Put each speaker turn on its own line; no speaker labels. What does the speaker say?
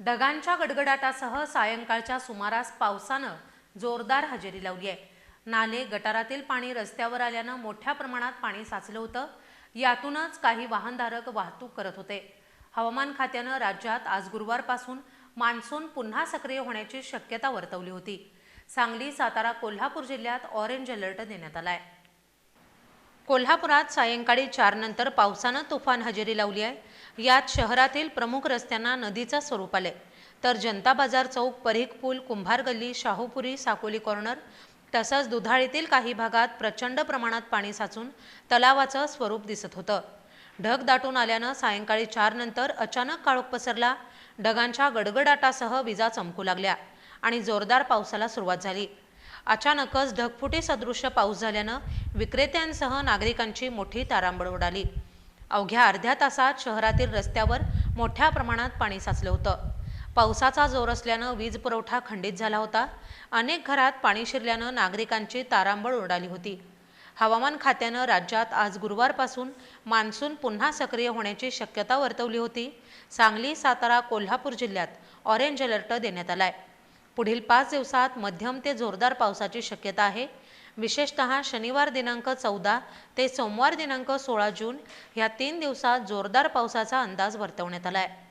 ढगांच्या गडगडाटासह सायंकाळच्या सुमारास पावसानं जोरदार हजेरी लावली आहे. नाले गटारातील पाणी रस्त्यावर आल्यानं मोठ्या प्रमाणात पाणी साचलं होतं. यातूनच काही वाहनधारक वाहतूक करत होते. हवामान खात्यानं राज्यात आज गुरुवारपासून मान्सून पुन्हा सक्रिय होण्याची शक्यता वर्तवली होती. सांगली सातारा कोल्हापूर जिल्ह्यात ऑरेंज अलर्ट देण्यात आला आहे कोल्हापुरात सायंकाळी चारनंतर पावसानं तुफान हजेरी लावली आहे. यात शहरातील प्रमुख रस्त्यांना नदीचं स्वरूप आले तर जनता बाजार चौक परीख पूल कुंभार गल्ली शाहूपुरी साकोली कॉर्नर तसंच दुधाळीतील काही भागात प्रचंड प्रमाणात पाणी साचून तलावाचं स्वरूप दिसत होतं. ढग दाटून आल्यानं सायंकाळी चारनंतर अचानक काळोख पसरला. ढगांच्या गडगडाटासह विजा चमकू लागल्या आणि जोरदार पावसाला सुरुवात झाली. अचानकच ढगफुटी सदृश्य पाऊस झाल्यानं विक्रेत्यांसह नागरिकांची मोठी तारांबळ उडाली. अवघ्या अर्ध्या तासात शहरातील रस्त्यावर मोठ्या प्रमाणात पाणी साचलं होतं. पावसाचा जोर असल्यानं वीज पुरवठा खंडित झाला होता. अनेक घरात पाणी शिरल्यानं नागरिकांची तारांबळ उडाली होती. हवामान खात्यानं राज्यात आज गुरुवारपासून मान्सून पुन्हा सक्रिय होण्याची शक्यता वर्तवली होती. सांगली सातारा कोल्हापूर जिल्ह्यात ऑरेंज अलर्ट देण्यात आलाय. पुढील पाच दिवसात मध्यम ते जोरदार पावसाची शक्यता आहे. विशेषतः शनिवार दिनांक चौदा ते सोमवार दिनांक सोळा जून ह्या तीन दिवसात जोरदार पावसाचा अंदाज वर्तवण्यात आला आहे